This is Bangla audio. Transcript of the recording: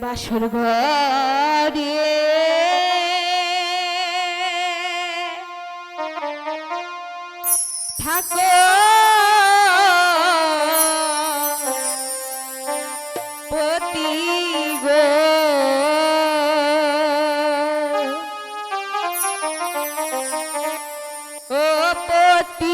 বাসর ঘরে। থাকো। পতি গো। ও পতি